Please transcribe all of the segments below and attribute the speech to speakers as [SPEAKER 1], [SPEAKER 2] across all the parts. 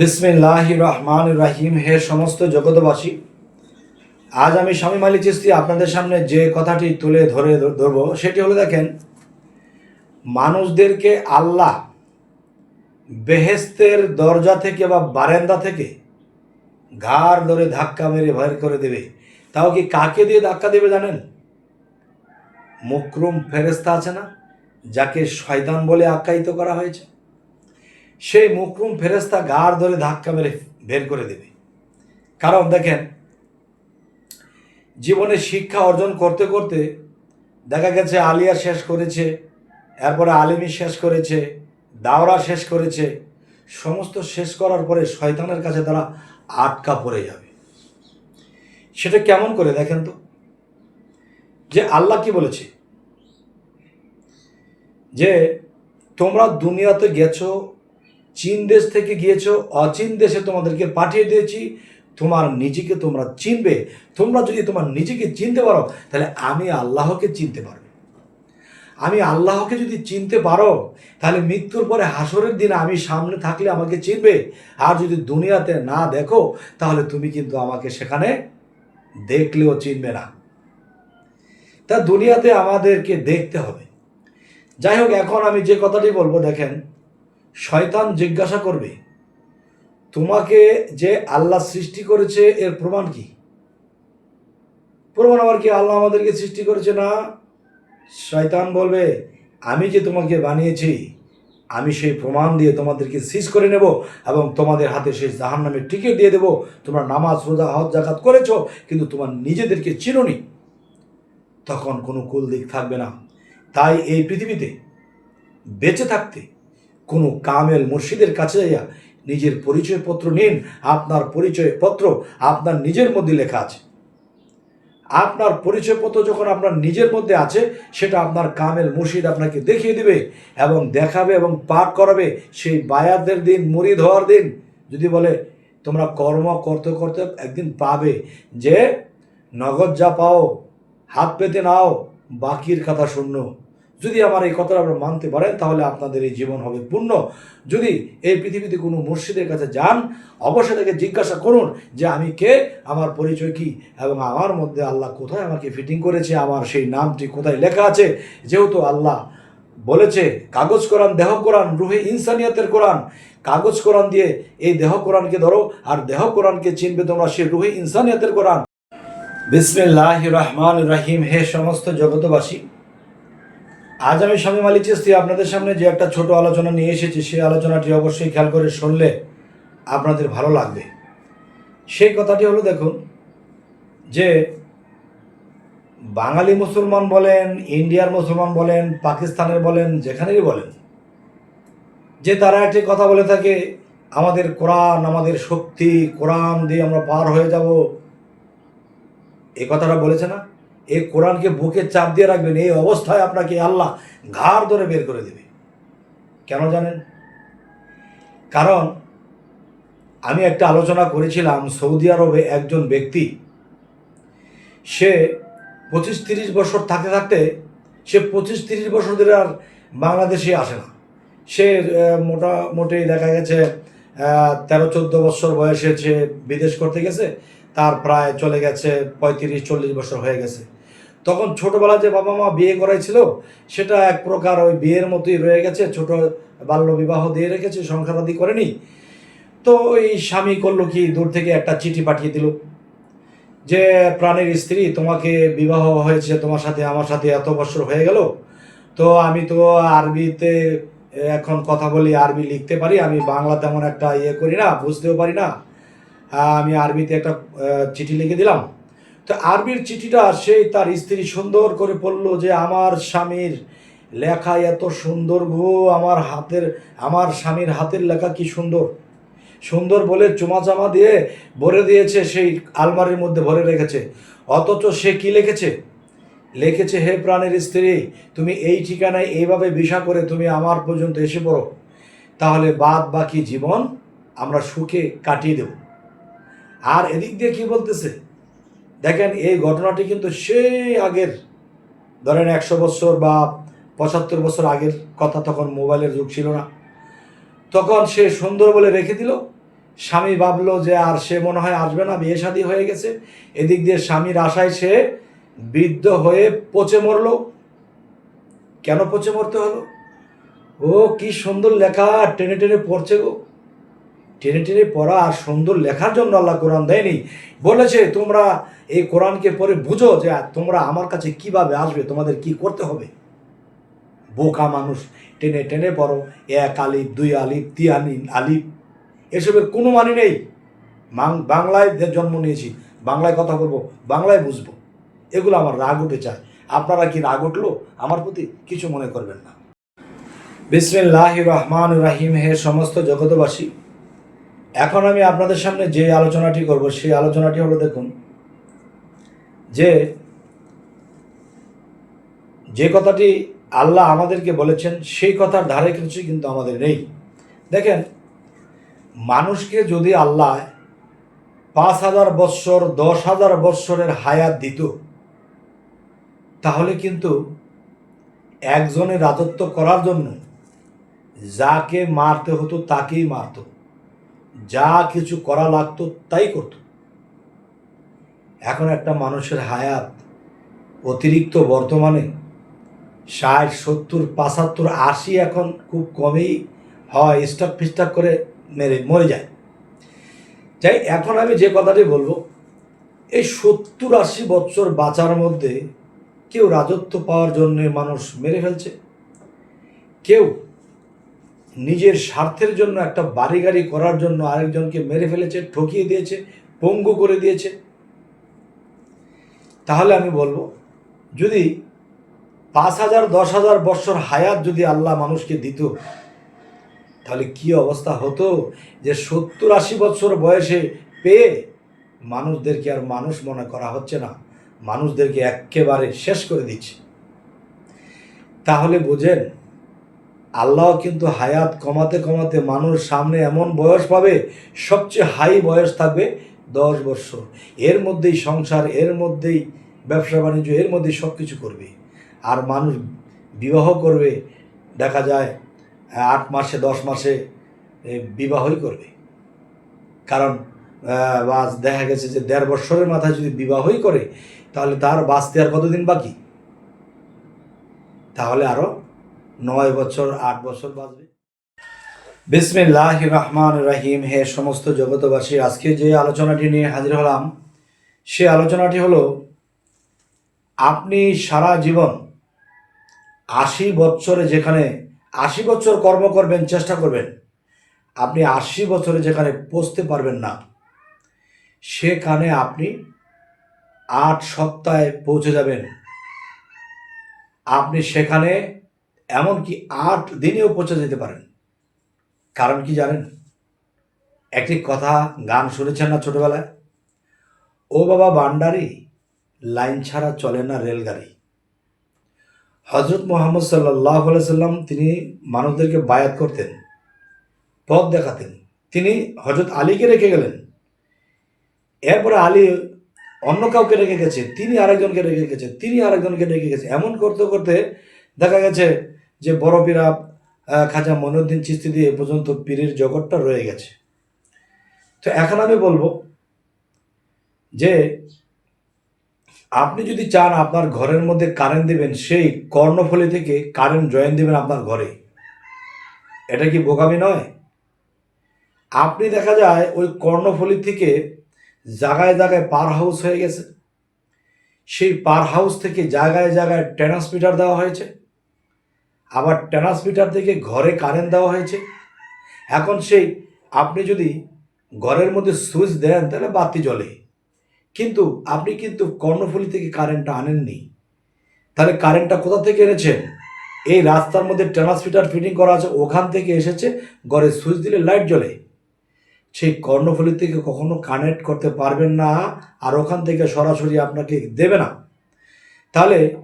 [SPEAKER 1] বিসমিল্লাহ রহমান রাহিম হে সমস্ত জগতবাসী আজ আমি স্বামী মালি চিস্তি আপনাদের সামনে যে কথাটি তুলে ধরে ধরবো, সেটি হলো দেখেন, মানুষদেরকে আল্লাহ বেহেস্তের দরজা থেকে বা বারান্দা থেকে ঘাড় ধরে ধাক্কা মেরে ভয় করে দেবে। তাও কি কাকে দিয়ে ধাক্কা দেবে জানেন? মুকরুম ফেরেস্তা আছে না, যাকে শয়তান বলে আখ্যায়িত করা হয়েছে? সেই মুকরুম ফেরেস্তা গাড় ধরে ধাক্কা মেরে বের করে দেবে। কারণ দেখেন, জীবনে শিক্ষা অর্জন করতে করতে দেখা গেছে আলিয়া শেষ করেছে, এরপরে আলিমি শেষ করেছে, দাওরা শেষ করেছে, সমস্ত শেষ করার পরে শয়তানের কাছে তারা আটকা পড়ে যাবে। সেটা কেমন করে দেখেন তো? যে আল্লাহ কি বলেছে? যে তোমরা দুনিয়াতে গেছো চীন দেশ থেকে গিয়েছো, অচীন দেশে তোমাদেরকে পাঠিয়ে দিয়েছি। তোমার নিজেকে তোমরা চিনবে। তোমরা যদি তোমার নিজেকে চিনতে পারো, তাহলে আমি আল্লাহকে চিনতে পারবে। আমি আল্লাহকে যদি চিনতে পারো, তাহলে মৃত্যুর পরে হাসরের দিন আমি সামনে থাকলে আমাকে চিনবে। আর যদি দুনিয়াতে না দেখো, তাহলে তুমি কিন্তু আমাকে সেখানে দেখলেও চিনবে না। তা দুনিয়াতে আমাদেরকে দেখতে হবে। যাই হোক, এখন আমি যে কথাটি বলব, দেখেন শয়তান জিজ্ঞাসা করবে, তোমাকে যে আল্লাহ সৃষ্টি করেছে, এর প্রমাণ কি? প্রমাণ আবার কি, আল্লাহ আমাদেরকে সৃষ্টি করেছে না? শয়তান বলবে, আমি যে তোমাকে বানিয়েছি, আমি সেই প্রমাণ দিয়ে তোমাদেরকে সিজ করে নেব এবং তোমাদের হাতে সেই জাহান নামের টিকিট দিয়ে দেবো। তোমরা নামাজ, রোজা, হজ জাকাত করেছ, কিন্তু তোমার নিজেদেরকে চিনোনি। তখন কোনো কুল দিক থাকবে না। তাই এই পৃথিবীতে বেঁচে থাকতে কোনো কামেল মুর্শিদের কাছে যাইয়া নিজের পরিচয়পত্র নিন, আপনার পরিচয়পত্র আপনার নিজের মধ্যে লেখা আছে। আপনার পরিচয়পত্র যখন আপনার নিজের মধ্যে আছে, সেটা আপনার কামেল মুর্শিদ আপনাকে দেখিয়ে দিবে এবং দেখাবে এবং পাঠ করাবে সেই বায়াতদের দিন, মুরিদ ধোয়ার দিন। যদি বলে, তোমরা কর্ম করতে করতে একদিন পাবে যে, নগদ যা পাও, হাত পেতে নাও, বাকির কথা শূন্য। যদি আমার এই কথাটা আপনারা মানতে পারেন, তাহলে আপনাদের এই জীবন হবে পূর্ণ। যদি এই পৃথিবীতে কোনো মুর্শিদের কাছে যান, অবশ্যই তাকে জিজ্ঞাসা করুন যে আমি কে, আমার পরিচয় কি, এবং আমার মধ্যে আল্লাহ কোথায় আমাকে ফিটিং করেছে, আমার সেই নামটি কোথায় লেখা আছে। যেহেতু আল্লাহ বলেছে, কাগজ কোরআন, দেহ কোরআন, রুহে ইনসানিয়াতের কোরআন, কাগজ কোরআন দিয়ে এই দেহ কোরআনকে ধরো, আর দেহ কোরআনকে চিনবে তোমরা সে রুহে ইনসানিয়াতের কোরআন। বিসমিল্লাহ রহমান রাহিম। হে সমস্ত জগতবাসী আজ আমি স্বামী মালিক চিস্তি আপনাদের সামনে যে একটা ছোট আলোচনা নিয়ে এসেছি, সেই আলোচনাটি অবশ্যই খেয়াল করে শুনলে আপনাদের ভালো লাগবে। সেই কথাটি হলো, দেখুন, যে বাঙালি মুসলমান বলেন, ইন্ডিয়ার মুসলমান বলেন, পাকিস্তানের বলেন যেখানেরই বলেন, যে তারা একটি কথা বলে থাকে, আমাদের কোরআন, আমাদের শক্তি, কোরআন দিয়ে আমরা পার হয়ে যাব, এ কথাটা বলেছে না? এই কোরআনকে বুকে চাপ দিয়ে রাখবেন, এই অবস্থায় আপনাকে আল্লাহ ঘাড় ধরে বের করে দেবে। কেন জানেন? কারণ আমি একটা আলোচনা করেছিলাম সৌদি আরবে একজন ব্যক্তি, সে পঁচিশ তিরিশ বছর থাকতে থাকতে, সে পঁচিশ তিরিশ বছর ধরে আর বাংলাদেশে আসে না। সে মোটামুটি দেখা গেছে তেরো চোদ্দ বছর বয়সে সে বিদেশ করতে গেছে, তার প্রায় চলে গেছে পঁয়ত্রিশ চল্লিশ বছর হয়ে গেছে। তখন ছোটবেলা যে বাবা মা বিয়ে করাইছিল, সেটা এক প্রকার ওই বিয়ের মতোই রয়ে গেছে। ছোট বাল্য বিবাহ দিয়ে রেখেছে, সংসারাদি করেনি। তো এই স্বামী করল কি, দূর থেকে একটা চিঠি পাঠিয়ে দিল যে, প্রাণের স্ত্রী, তোমাকে বিবাহ হয়েছে, তোমার সাথে আমার সাথে এত বছর হয়ে গেল। তো আমি তো আরবিতে এখন কথা বলি, আরবি লিখতে পারি। আমি বাংলা তেমন একটা ইয়ে করি না, বুঝতেও পারি না। আমি আরবিতে একটা চিঠি লিখে দিলাম। তো আরবির চিঠিটা সেই তার স্ত্রী সুন্দর করে পড়ল যে, আমার স্বামীর লেখা এত সুন্দর গো, আমার হাতের, আমার স্বামীর হাতের লেখা কি সুন্দর? সুন্দর বলে চুমা চামা দিয়ে ভরে দিয়েছে, সেই আলমারির মধ্যে ভরে রেখেছে। অথচ সে কি লিখেছে? লিখেছে, হে প্রাণের স্ত্রী, তুমি এই ঠিকানায় এইভাবে বিষা করে তুমি আমার পর্যন্ত এসে পড়ো। তাহলে বাদ বাকি জীবন আমরা সুখে কাটিয়ে দেব। আর এদিক দিয়ে কি বলতেছে? দেখেন, এই ঘটনাটি কিন্তু সেই আগের, ধরেন একশো বছর বা পঁচাত্তর বছর আগের কথা তখন মোবাইলের যুগ ছিল না। তখন সে সুন্দর বলে রেখে দিল। স্বামী ভাবলো যে আর সে মনে হয় আসবে না, বিয়ে শাদী হয়ে গেছে। এদিক দিয়ে স্বামীর আশায় সে বৃদ্ধ হয়ে পচে মরলো। কেন পচে মরতে হলো? ও কি সুন্দর লেখা টেনে টেনে পড়ছে গো। টেনে টেনে পড়া আর সুন্দর লেখার জন্য আল্লাহ কোরআন দেয়নি। বলেছে, তোমরা এই কোরআনকে পরে বুঝো যে তোমরা আমার কাছে কীভাবে আসবে? তোমাদের কি করতে হবে? বোকা মানুষ, টেনে টেনে পড়ো, এক আলিফ, দুই আলিফ তি আলিফ এসবের কোনো মানে নেই। বাংলায় জন্ম নিয়েছি, বাংলায় কথা বলব, বাংলায় বুঝব। এগুলো আমার রাগ উঠে চায় আপনারা কি রাগ উঠল? আমার প্রতি কিছু মনে করবেন না। বিসমিল্লাহ রহমান রাহিম, হে সমস্ত জগতবাসী এখন আমি আপনাদের সামনে যে আলোচনাটি করব, সেই আলোচনাটি হলো দেখুন, যে যে কথাটি আল্লাহ আমাদেরকে বলেছেন, সেই কথার ধারে কিছু কিন্তু আমাদের নেই। দেখেন, মানুষকে যদি আল্লাহ পাঁচ হাজার বৎসর, দশ হাজার বৎসরের হায়াত দিত, তাহলে কিন্তু একজনের রাজত্ব করার জন্য যাকে মারতে হতো তাকেই মারত। যা কিছু করা লাগতো তাই করত। এখন একটা মানুষের হায়াত অতিরিক্ত বর্তমানে ষাট, সত্তর, পঁচাত্তর, আশি এখন খুব কমেই হয়, স্টক ফিস্টক করে মেরে, মরে যায়। যাই, এখন আমি যে কথাটি বলব, এই সত্তর, আশি বছর বাঁচার মধ্যে কেউ রাজত্ব পাওয়ার জন্য মানুষ মেরে ফেলছে। কেউ নিজের স্বার্থের জন্য একটা বাড়ি গাড়ি করার জন্য আরেকজনকে মেরে ফেলেছে, ঠকিয়ে দিয়েছে, পঙ্গু করে দিয়েছে। তাহলে আমি বলব, যদি পাঁচ হাজার, দশ হাজার বৎসর হায়াত যদি আল্লাহ মানুষকে দিত, তাহলে কি অবস্থা হতো যে সত্তর আশি বছর বয়সে পেয়ে মানুষদেরকে আর মানুষ মনে করা হচ্ছে না, মানুষদেরকে একেবারে শেষ করে দিচ্ছে। তাহলে বুঝেন আল্লাহ কিন্তু হায়াত কমাতে কমাতে মানুষ সামনে এমন বয়স পাবে সবচেয়ে হাই বয়স থাকবে দশ বছর। এর মধ্যেই সংসার এর মধ্যেই ব্যবসা বাণিজ্য এর মধ্যেই সব কিছু করবে। আর মানুষ বিবাহ করবে দেখা যায় আট মাসে দশ মাসে বিবাহই করবে। কারণ আহ, বা দেখা গেছে যে দেড় বছরের মাথায় যদি বিবাহই করে তাহলে তার বাঁচতে আর কতদিন বাকি? তাহলে আরও নয় বছর, আট বছর বাঁচবে বিসমিল্লাহ রহমান রাহিম। হে সমস্ত জগতবাসী আজকে যে আলোচনাটি নিয়ে হাজির হলাম, সে আলোচনাটি হলো, আপনি সারা জীবন আশি বছরে যেখানে আশি বছর কর্ম করবেন, চেষ্টা করবেন, আপনি আশি বছরে যেখানে পৌঁছতে পারবেন না, সেখানে আপনি আট সপ্তাহে পৌঁছে যাবেন। আপনি সেখানে এমনকি আট দিনেও পচে যেতে পারেন। কারণ কি জানেন? একটি কথা গান শুনেছেন না ছোটবেলায়? ও বাবা বান্ডারি, লাইন ছাড়া চলে না রেলগাড়ি। হজরত মোহাম্মদ সাল্লাহ সাল্লাম তিনি মানুষদেরকে বায়াত করতেন, পথ দেখাতেন। তিনি হজরত আলীকে রেখে গেলেন। এরপরে আলী অন্য কাউকে রেখে গেছে, তিনি আরেকজনকে রেখে গেছে, তিনি আরেকজনকে রেখে গেছে। এমন করতে করতে দেখা গেছে যে বড় পীরা খাজা মনুদ্দিন চিস্তি দিয়ে এ পর্যন্ত পীরের জগৎটা রয়ে গেছে। তো এখন আমি বলব যে, আপনি যদি চান আপনার ঘরের মধ্যে কারেন্ট দেবেন, সেই কর্ণফলি থেকে কারেন্ট জয়েন দেবেন আপনার ঘরে। এটা কি বোকামি নয়? আপনি দেখা যায় ওই কর্ণফলি থেকে জায়গায় জায়গায় পার হাউস হয়ে গেছে। সেই পার হাউস থেকে জায়গায় জায়গায় ট্রান্সমিটার দেওয়া হয়েছে। আবার ট্রান্সমিটার থেকে ঘরে কারেন্ট দেওয়া হয়েছে। এখন সেই আপনি যদি ঘরের মধ্যে সুইচ দেন, তাহলে বাতি জ্বলে। কিন্তু আপনি কিন্তু কর্ণফুলি থেকে কারেন্টটা আনেননি। তাহলে কারেন্টটা কোথা থেকে এনেছেন? এই রাস্তার মধ্যে ট্রান্সমিটার ফিটিং করা আছে, ওখান থেকে এসেছে, ঘরে সুইচ দিলে লাইট জ্বলে। সেই কর্ণফুলি থেকে কখনো কানেক্ট করতে পারবেন না, আর ওখান থেকে সরাসরি আপনাকে দেবে না। তাহলে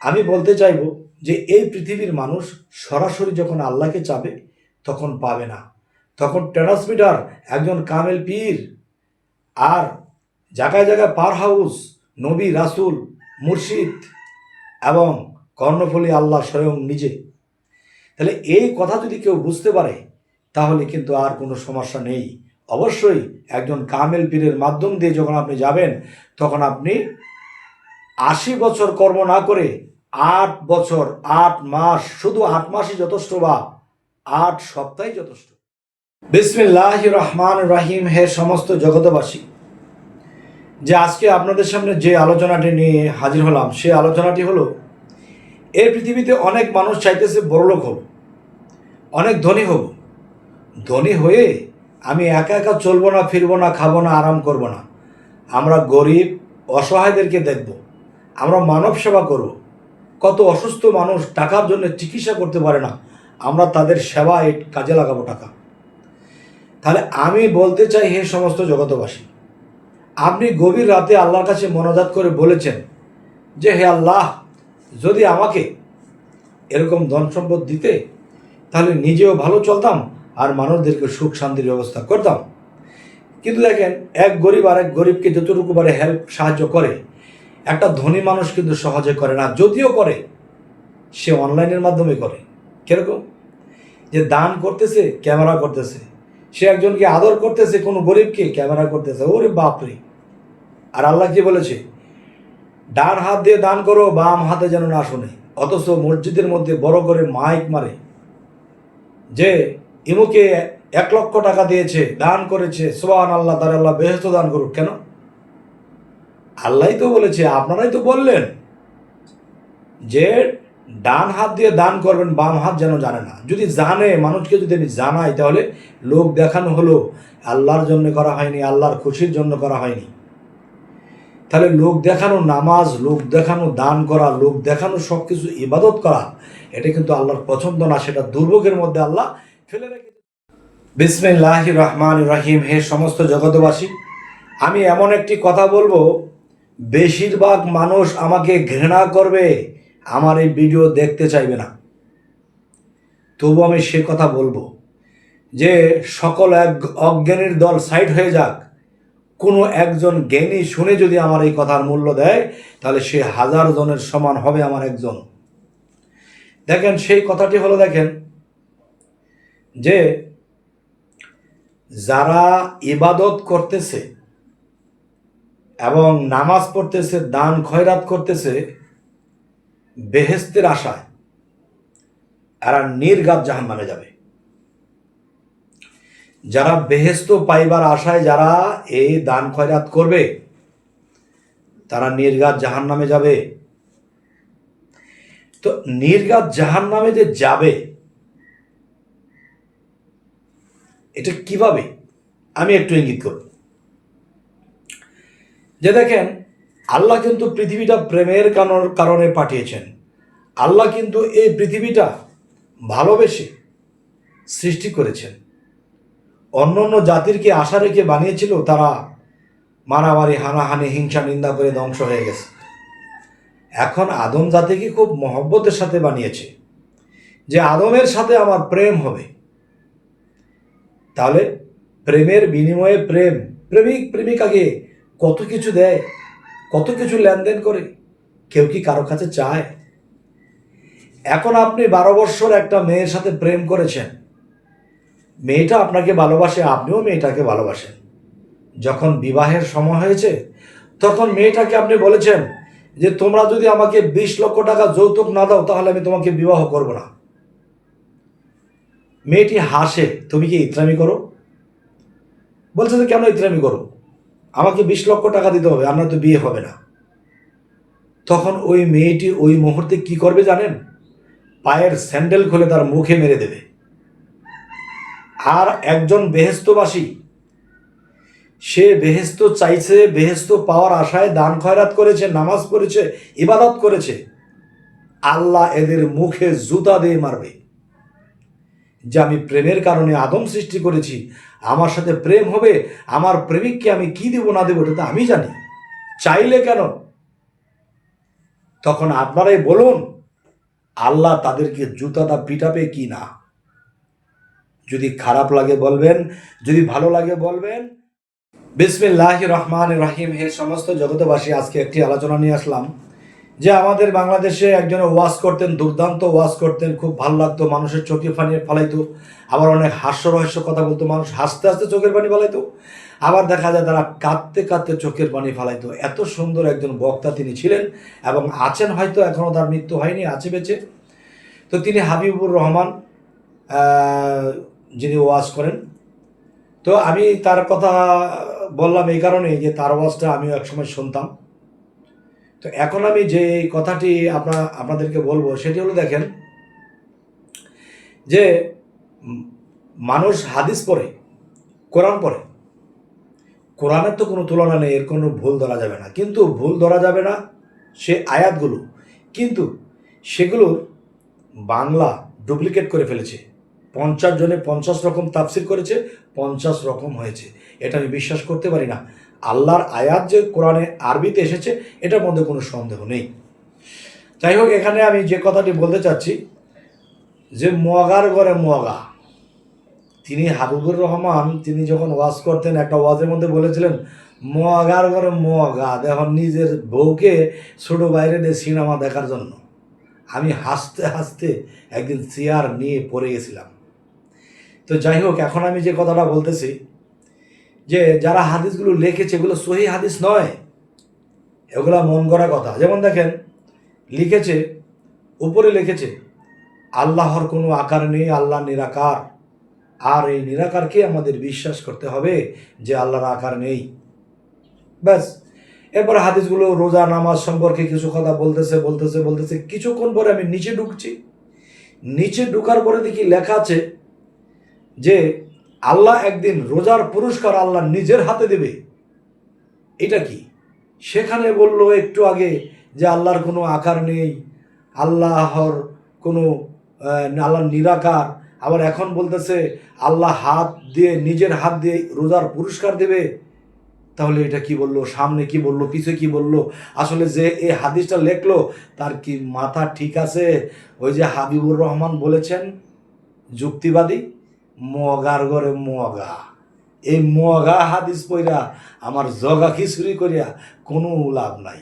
[SPEAKER 1] আমি বলতে চাইব যে এই পৃথিবীর মানুষ সরাসরি যখন আল্লাহকে চাবে, তখন পাবে না। তখন ট্রান্সমিটার একজন কামেল পীর আর জায়গায় জায়গায় পার হাউস, নবী, রাসুল, মুর্শিদ এবং কর্ণফুলী আল্লাহ স্বয়ং নিজে। তাহলে এই কথা যদি কেউ বুঝতে পারে, তাহলে কিন্তু আর কোনো সমস্যা নেই। অবশ্যই একজন কামেল পীরের মাধ্যম দিয়ে যখন আপনি যাবেন, তখন আপনি আশি বছর কর্ম না করে আট বছর, আট মাস, শুধু আট মাসই যথেষ্ট বা আট সপ্তাহে যথেষ্ট? বিসমিল্লাহ রহমান রাহিম, হে সমস্ত জগতবাসী যে আজকে আপনাদের সামনে যে আলোচনাটি নিয়ে হাজির হলাম, সে আলোচনাটি হলো এই পৃথিবীতে অনেক মানুষ চাইতেছে বড়লোক হব, অনেক ধনী হব। ধনী হয়ে আমি একা একা চলবো না, ফিরবো না, খাব না, আরাম করব না। আমরা গরিব, অসহায়দেরকে দেখব, আমরা মানব সেবা করব। কত অসুস্থ মানুষ টাকার জন্য চিকিৎসা করতে পারে না, আমরা তাদের সেবায় কাজে লাগাবো টাকা। তাহলে আমি বলতে চাই হে সমস্ত জগতবাসী আপনি গভীর রাতে আল্লাহর কাছে মনোজাত করে বলেছেন যে, হে আল্লাহ, যদি আমাকে এরকম ধন সম্পদ দিতে, তাহলে নিজেও ভালো চলতাম আর মানুষদেরকে সুখ শান্তির ব্যবস্থা করতাম। কিন্তু দেখেন, এক গরিব আর এক গরিবকে যতটুকু পারে হেল্প সাহায্য করে একটা ধনী মানুষ কিন্তু সহজে করে না, যদিও করে, সে অনলাইনের মাধ্যমে করে। কীরকম? যে দান করতেছে, ক্যামেরা করতেছে। সে একজনকে আদর করতেছে, কোনো গরিবকে ক্যামেরা করতেছে। ওরে বাপরে! আর আল্লাহ কি বলেছে? ডান হাত দিয়ে দান করো, বাম হাতে যেন না শোনে। অথচ মসজিদের মধ্যে বড় করে মাইক মারে। যে ইমুকে এক লক্ষ টাকা দিয়েছে, দান করেছে সোহান আল্লাহ তার আল্লাহ বেহস্ত দান করুক। কেন? আল্লাহই তো বলেছে, আপনারাই তো বললেন যে ডান হাত দিয়ে দান করবেন, বাম হাত যেন জানে না। যদি জানে, মানুষকে যদি আমি জানাই তাহলে লোক দেখানো হলো, আল্লাহর জন্য করা হয়নি, আল্লাহর খুশির জন্য করা হয়নি। তাহলে লোক দেখানো, নামাজ, লোক দেখানো, দান করা, লোক দেখানো সব কিছু ইবাদত করা, এটা কিন্তু আল্লাহর পছন্দ না, সেটা দুর্ভোগের মধ্যে আল্লাহ ফেলে রেখে বিসমিল্লাহ রহমান রহিম, হে সমস্ত জগতবাসী আমি এমন একটি কথা বলব বেশিরভাগ মানুষ আমাকে ঘৃণা করবে, আমার এই ভিডিও দেখতে চাইবে না। তবু আমি সে কথা বলব যে সকল এক অজ্ঞানীর দল সাইড হয়ে যাক। কোনো একজন জ্ঞানী শুনে যদি আমার এই কথার মূল্য দেয়, তাহলে সে হাজার জনের সমান হবে আমার একজন। দেখেন, সেই কথাটি হলো দেখেন যে যারা ইবাদত করতেছে এবং নামাজ পড়তেছে, দান খয়রাত করতেছে বেহেস্তের আশায়। এরা নির্গাত জাহান নামে যাবে। যারা বেহেস্ত পাইবার আশায় যারা এই দান খয়রাত করবে, তারা নির্গাত জাহান নামে যাবে। তো নির্গাত জাহান নামে যে যাবে, এটা কীভাবে? আমি একটু ইঙ্গিত করব। যে দেখেন, আল্লাহ কিন্তু পৃথিবীটা প্রেমের কারণ- পাঠিয়েছেন। আল্লাহ কিন্তু এই পৃথিবীটা ভালোবেসে সৃষ্টি করেছেন। অন্য অন্য জাতিরকে আশা রেখে বানিয়েছিল, তারা মারামারি, হানাহানি, হিংসা, নিন্দা করে ধ্বংস হয়ে গেছে। এখন আদম জাতিকে খুব মহব্বতের সাথে বানিয়েছে যে, আদমের সাথে আমার প্রেম হবে। তাহলে প্রেমের বিনিময়ে প্রেম, প্রেমিক, প্রেমিকাকে কত কিছু দেয়, কত কিছু লেনদেন করে, কেউ কি কারও কাছে চায়? এখন আপনি বারো বৎসর একটা মেয়ের সাথে প্রেম করেছেন। মেয়েটা আপনাকে ভালোবাসে, আপনিও মেয়েটাকে ভালোবাসেন। যখন বিবাহের সময় হয়েছে, তখন মেয়েটাকে আপনি বলেছেন যে, তোমরা যদি আমাকে বিশ লক্ষ টাকা যৌতুক না দাও, তাহলে আমি তোমাকে বিবাহ করব না। মেয়েটি হাসে, তুমি কি ইত্রামি করো? বলছে যে কেন ইত্রামি করো? আমাকে বিশ লক্ষ টাকা দিতে হবে, আপনার তো বিয়ে হবে না। তখন ওই মেয়েটি ওই মুহূর্তে কি করবে জানেন? পায়ের স্যান্ডেল খুলে তার মুখে মেরে দেবে। আর একজন বেহেস্তবাসী, সে বেহেস্ত চাইছে, বেহেস্ত পাওয়ার আশায় দান খয়রাত করেছে, নামাজ পড়েছে, ইবাদত করেছে। আল্লাহ এদের মুখে জুতা দিয়ে মারবে। যে আমি প্রেমের কারণে আদম সৃষ্টি করেছি, আমার সাথে প্রেম হবে, আমার প্রেমিককে আমি কি দেব, না দেবো, এটা তো আমি জানি। চাইলে কেন? তখন আপনারাই বলুন, আল্লাহ তাদেরকে জুতাটা পিটাবে কি না? যদি খারাপ লাগে বলবেন, যদি ভালো লাগে বলবেন। বিসমিল্লাহ রহমান রাহিম। হে সমস্ত জগতবাসী আজকে একটি আলোচনা নিয়ে আসলাম। যে আমাদের বাংলাদেশে একজনে ওয়াজ করতেন, দুর্দান্ত ওয়াজ করতেন, খুব ভালো লাগতো, মানুষের চোখে পানি ফালাইতো, আবার অনেক হাস্য রহস্য কথা বলতো, মানুষ হাসতে হাসতে চোখের পানি ফালাইতো, আবার দেখা যায় তারা কাঁদতে কাঁদতে চোখের পানি ফালাইতো। এত সুন্দর একজন বক্তা তিনি ছিলেন, এবং আছেন হয়তো এখনও তার মৃত্যু হয়নি, আছে বেঁচে। তো তিনি হাবিবুর রহমান যিনি ওয়াজ করেন। তো আমি তার কথা বললাম এই কারণে যে তার ওয়াজটা আমিও একসময় শুনতাম। তো এখন আমি যে কথাটি আপনার আপনাদেরকে বলব, সেটি হলো দেখেন যে মানুষ হাদিস পড়ে, কোরআন পড়ে, কোরআনের তো কোনো তুলনা নেই, এর কোনো ভুল ধরা যাবে না। কিন্তু ভুল ধরা যাবে না সে আয়াতগুলো। কিন্তু সেগুলোর বাংলা ডুপ্লিকেট করে ফেলেছে। পঞ্চাশ জনে পঞ্চাশ রকম তাফসির করেছে, পঞ্চাশ রকম হয়েছে। এটা আমি বিশ্বাস করতে পারি না। আল্লাহর আয়াত যে কোরআনে আরবিতে এসেছে, এটার মধ্যে কোনো সন্দেহ নেই। যাই হোক, এখানে আমি যে কথাটি বলতে চাচ্ছি, যে মগার ঘরে মগা তিনি হাবিবুর রহমান, তিনি যখন ওয়াজ করতেন, একটা ওয়াজের মধ্যে বলেছিলেন মগার ঘরে মগা দেখুন নিজের বউকে ছোটো বাইরে দিয়ে সিনেমা দেখার জন্য। আমি হাসতে হাসতে একদিন চেয়ার নিয়ে পড়ে গেছিলাম। তো যাই হোক, এখন আমি যে কথাটা বলতেছি যে যারা হাদিসগুলো লিখেছে, এগুলো সহি হাদিস নয়। এগুলা মন গড়া কথা। যেমন দেখেন, লিখেছে, উপরে লিখেছে, আল্লাহর কোনো আকার নেই আল্লাহ নিরাকার। আর এই নিরাকারকে আমাদের বিশ্বাস করতে হবে যে আল্লাহর আকার নেই। ব্যাস। এরপরে হাদিসগুলো, রোজা, নামাজ সম্পর্কে কিছু কথা বলতেছে বলতেছে বলতেছে। কিছুক্ষণ পরে আমি নিচে ঢুকছি। নিচে ঢুকার পরে দেখি লেখা আছে যে আল্লাহ একদিন রোজার পুরস্কার আল্লাহ নিজের হাতে দেবে। এটা কি? সেখানে বলল একটু আগে যে আল্লাহর কোনো আকার নেই আল্লাহর কোনো আহ, আল্লাহর নিরাকার। আবার এখন বলতেছে আল্লাহ হাত দিয়ে নিজের হাত দিয়ে রোজার পুরস্কার দেবে। তাহলে এটা কি বলল? সামনে কি বলল? পিছে কি বলল? আসলে যে এই হাদিসটা লেখলো তার কি মাথা ঠিক আছে? ওই যে হাবিবুর রহমান বলেছেন যুক্তিবাদী? মগার ঘরে মগা। এই মগা হাদিস পইরা আমার জগা খিচুড়ি করিয়া কোনো লাভ নাই।